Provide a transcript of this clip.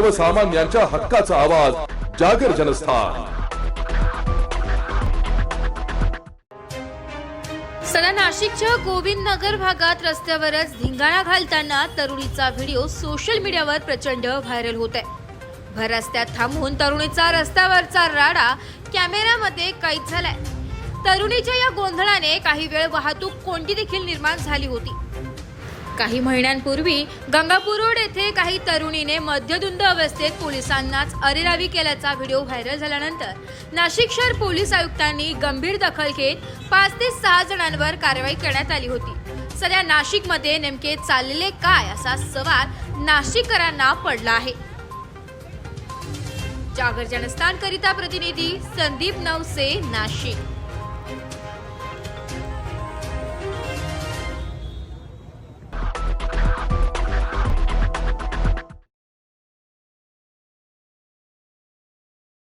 सर्वसामान्यांच्या हक्काचा आवाज जागर जनस्थान. सध्या नाशिकच्या गोविंद नगर भागात रस्त्यावरच धिंगाणा घालताना तरुणीचा व्हिडिओ सोशल मीडियावर प्रचंड व्हायरल होत आहे भर रस्त्यात थांबून तरुणीचा रस्त्यावरचा राडा कॅमेऱ्यामध्ये कैद झालाय. तरुणीच्या या गोंधळाने काही वेळ वाहतूक कोंडी देखील निर्माण झाली होती. काही महिन्यांपूर्वी गंगापूर रोड येथे काही तरुणीने मध्यधुंद अवस्थेत पोलिसांनाच अरेरावी केल्याचा व्हिडिओ व्हायरल झाल्यानंतर नाशिक शहर पोलीस आयुक्तांनी गंभीर दखल घेत पाच ते सहा जणांवर कारवाई करण्यात आली होती. सध्या नाशिकमध्ये नेमके चाललेले काय असा सवाल नाशिककरांना पडला आहे. जागर जनस्थान करिता प्रतिनिधी संदीप नवसे नाशिक.